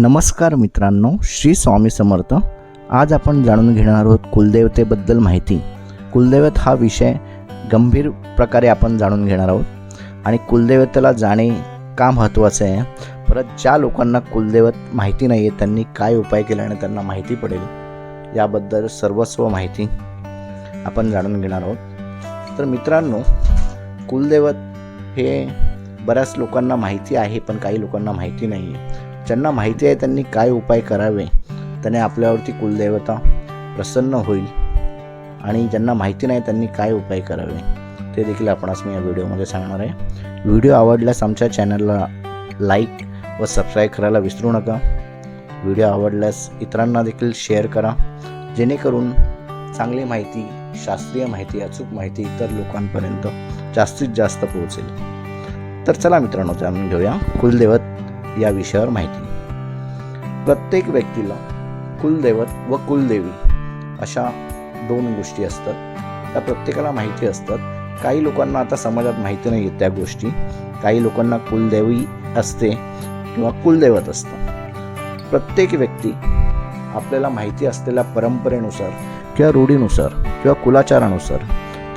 नमस्कार मित्रांनो श्री स्वामी समर्थ. आज आपण जाणून घेणार आहोत कुलदेवतेबद्दल माहिती. कुलदैवत हा विषय गंभीर प्रकारे आपण जाणून घेणार आहोत. आणि कुलदेवतेला जाणे का महत्त्वाचं आहे? परत ज्या लोकांना कुलदैवत माहिती नाही आहे त्यांनी काय उपाय केल्याने त्यांना माहिती पडेल याबद्दल सर्वस्व माहिती आपण जाणून घेणार आहोत. तर मित्रांनो कुलदैवत हे बऱ्याच लोकांना माहिती आहे पण काही लोकांना माहिती नाही आहे ज्यांना माहिती आहे त्यांनी काय उपाय करावे त्याने आपल्यावरती कुलदेवता प्रसन्न होईल आणि ज्यांना माहिती नाही त्यांनी काय उपाय करावे ते देखील आपणास मी या व्हिडिओमध्ये सांगणार आहे. व्हिडिओ आवडल्यास आमच्या चॅनलला लाईक व सबस्क्राईब करायला विसरू नका. व्हिडिओ आवडल्यास इतरांना देखील शेअर करा जेणेकरून चांगली माहिती शास्त्रीय माहिती अचूक माहिती इतर लोकांपर्यंत जास्तीत जास्त पोहोचेल. तर चला मित्रांनो जाणून घेऊया कुलदेवत या विषयावर माहिती. प्रत्येक व्यक्तीला कुलदैवत व कुलदेवी अशा दोन गोष्टी असतात. त्या प्रत्येकाला माहिती असतात. काही लोकांना आता समाजात माहिती नाही आहेत त्या गोष्टी. काही लोकांना कुलदेवी असते किंवा कुलदैवत असतं. प्रत्येक व्यक्ती आपल्याला माहिती असलेल्या परंपरेनुसार किंवा रूढीनुसार किंवा कुलाचारानुसार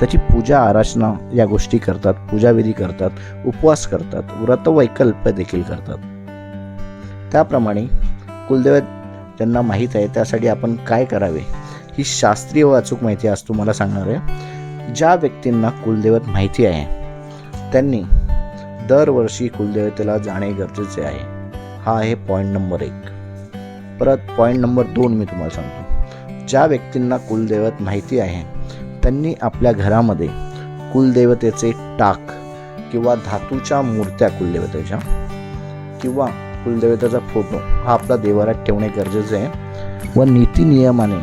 त्याची पूजा आराचना या गोष्टी करतात पूजाविधी करतात उपवास करतात व्रत वैकल्प देखील करतात. त्याप्रमाणे कुलदैवत ज्यांना माहीत आहे त्यासाठी आपण काय करावे? ही शास्त्रीय व अचूक माहिती आज तुम्हाला सांगणार आहे. ज्या व्यक्तींना कुलदैवत माहिती आहे त्यांनी दरवर्षी कुलदेवतेला जाणे गरजेचे आहे. हा आहे पॉईंट नंबर एक. परत पॉईंट नंबर दोन मी तुम्हाला सांगतो. ज्या व्यक्तींना कुलदैवत माहिती आहे त्यांनी आपल्या घरामध्ये कुलदेवतेचे टाक किंवा धातूच्या मूर्त्या कुलदेवतेच्या किंवा कुलदेवतेचा फोटो हा आपला देवारात ठेवणे गरजेचे आहे. व नीती नियमाने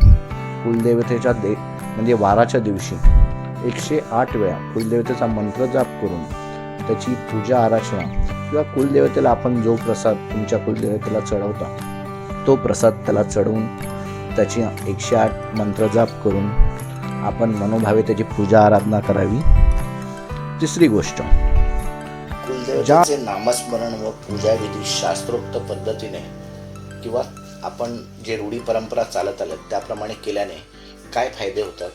कुलदेवतेच्या दे म्हणजे वाराच्या दिवशी एकशे आठ वेळा कुलदेवतेचा मंत्र जाप करून त्याची पूजा आराचना किंवा कुलदेवतेला आपण जो प्रसाद तुमच्या कुलदेवतेला चढवता तो प्रसाद त्याला चढवून त्याची एकशे आठ मंत्र जाप करून आपण मनोभावे त्याची पूजा आराधना करावी. तिसरी गोष्ट कुलदेवतेचे नामस्मरण व पूजाविधी शास्त्रोक्त पद्धतीने किंवा आपण जे रूढी परंपरा चालत आल्या त्याप्रमाणे केल्याने काय फायदे होतात?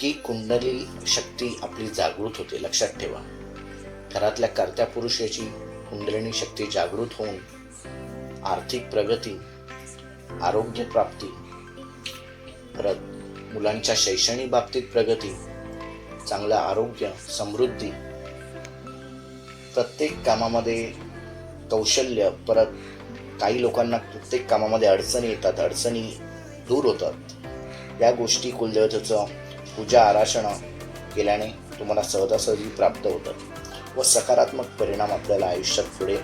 की कुंडली शक्ती आपली जागृत होते लक्षात ठेवा. घरातल्या कर्त्या पुरुषाची कुंडलिनी शक्ती जागृत होऊन आर्थिक प्रगती आरोग्य प्राप्ती परत मुलांच्या शैक्षणिक बाबतीत प्रगती चांगलं आरोग्य समृद्धी प्रत्येक कामामध्ये कौशल्य परत काही लोकांना प्रत्येक कामामध्ये अडचणी येतात अडचणी दूर होतात. या गोष्टी कुलदेवतेचं पूजा आराधना केल्याने तुम्हाला सहजासहजी प्राप्त होतात व सकारात्मक परिणाम आपल्याला आयुष्यात पुढे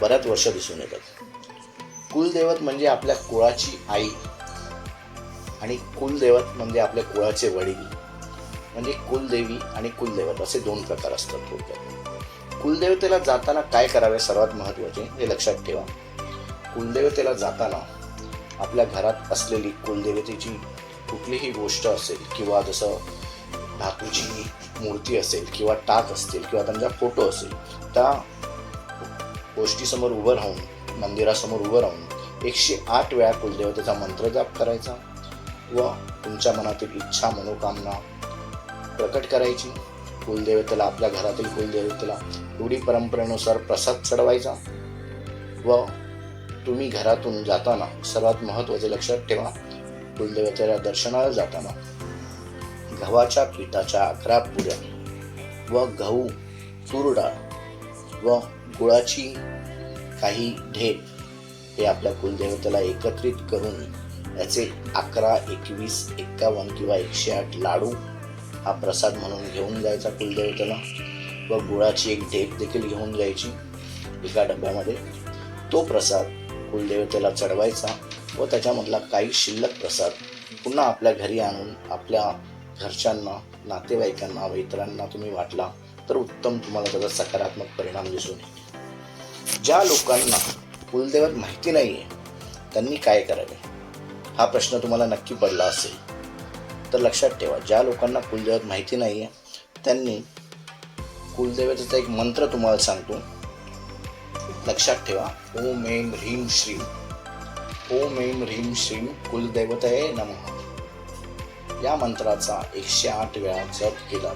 बऱ्याच वर्ष दिसून येतात. कुलदैवत म्हणजे आपल्या कुळाची आई आणि कुलदैवत म्हणजे आपल्या कुळाचे वडील. म्हणजे कुलदेवी आणि कुलदैवत असे दोन प्रकार असतात थोडक्यात. कुलदेवतेला जाताना काय करावे सर्वात महत्त्वाचे हे लक्षात ठेवा. कुलदेवतेला जाताना आपल्या घरात असलेली कुलदेवतेची कुठलीही गोष्ट असेल किंवा जसं धातूची मूर्ती असेल किंवा टाक असतील किंवा त्यांचा फोटो असेल त्या गोष्टीसमोर उभं राहून मंदिरासमोर उभं राहून एकशे आठ वेळा कुलदेवतेचा मंत्र जाप करायचा व तुमच्या मनातील इच्छा मनोकामना प्रकट करायची. कुलदेवतेला आपल्या घरातील कुलदेवतेला रूढी परंपरेनुसार प्रसाद चढवायचा व तुम्ही घरातून जाताना सर्वात महत्त्वाचे लक्षात ठेवा कुलदेवतेला दर्शनाला जाताना गव्हाच्या पिठाच्या अकरा पुऱ्या व गहू तूर डाळ व गुळाची काही ढेप हे आपल्या कुलदेवतेला एकत्रित करून याचे अकरा एकवीस एक्कावन्न किंवा एकशे आठ लाडू हा प्रसाद म्हणून घेऊन जायचा कुलदेवतेला. व गुळाची एक ढेप देखील घेऊन जायची एका डब्यामध्ये. तो प्रसाद कुलदेवतेला चढवायचा व त्याच्यामधला काही शिल्लक प्रसाद पुन्हा आपल्या घरी आणून आपल्या घरच्यांना नातेवाईकांना व इतरांना तुम्ही वाटला तर उत्तम तुम्हाला त्याचा सकारात्मक परिणाम दिसून येईल. ज्या लोकांना कुलदेवत माहिती नाही आहे त्यांनी काय करावे? हा प्रश्न तुम्हाला नक्की पडला असेल. तर लक्षात ठेवा ज्या लोकांना कुलदेवत माहिती नाही आहे त्यांनी कुलदेवतेचा एक मंत्र तुम्हाला सांगतो. लक्षात ठेवा. ओम ऐम ह्रीम श्रीम ओम ऐम ह्रीम श्रीम कुलदैवतये नमः. या मंत्राचा एकशे आठ वेळा जप केला.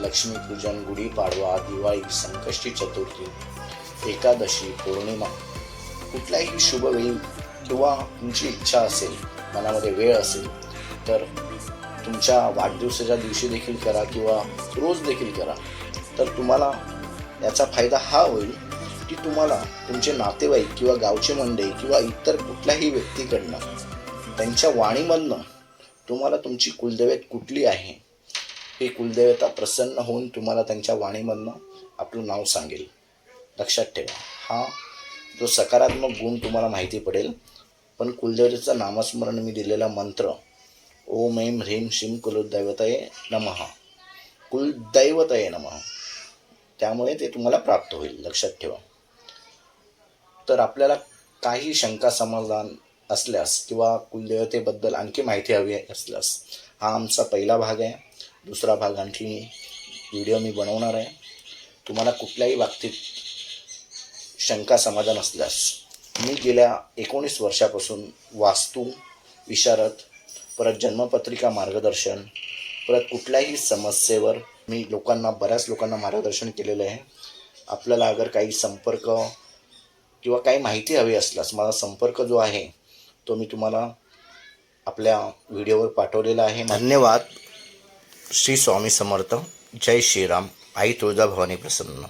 लक्ष्मीपूजन गुढीपाडवा दिवाळी संकष्टी चतुर्थी एकादशी पौर्णिमा. कुठल्याही शुभ वेळी किंवा तुमची इच्छा असेल मनामध्ये वेळ असेल तर तुमच्या वाढदिवसाच्या दिवशी देखील करा किंवा रोज देखील करा. तर तुम्हाला याचा फायदा हा होईल की तुम्हाला तुमचे नातेवाईक किंवा गावचे मंडळी किंवा इतर कुठल्याही व्यक्तीकडनं त्यांच्या वाणीमधनं तुम्हाला तुमची कुलदेवत कुठली आहे ही कुलदेवता प्रसन्न होऊन तुम्हाला त्यांच्या वाणीमधनं आपलं नाव सांगेल. लक्षात ठेवा. हा जो सकारात्मक गुण तुम्हाला माहिती पडेल पण कुलदेवतेचं नामस्मरण मी दिलेला मंत्र ओम ऐम ह्रीम श्रीम कुलदैवतये नमः. कुलदैवतये नमः. त्यामुळे ते तुम्हाला प्राप्त होईल लक्षात ठेवा. तर आपल्याला काही शंका समाधान असल्यास किंवा कुलदेवतेबद्दल आणखी माहिती हवी असल्यास हा आमचा पहिला भाग आहे. दुसरा भाग आणखी व्हिडिओ मी बनवणार आहे. तुम्हाला कुठल्याही बाबतीत शंका समाधान असल्यास मी गेल्या एकोणीस वर्षापासून वास्तू विशारद परत जन्मपत्रिका मार्गदर्शन परत कुठल्याही समस्येवर मी लोकांना बऱ्याच लोकांना मार्गदर्शन केलेलं आहे. आपल्याला अगर काही संपर्क किंवा काही माहिती हवी असल्यास माझा संपर्क जो आहे तो मी तुम्हाला आपल्या व्हिडिओवर पाठवलेला आहे. धन्यवाद. श्री स्वामी समर्थ. जय श्रीराम. आई तुळजाभवानी प्रसन्न.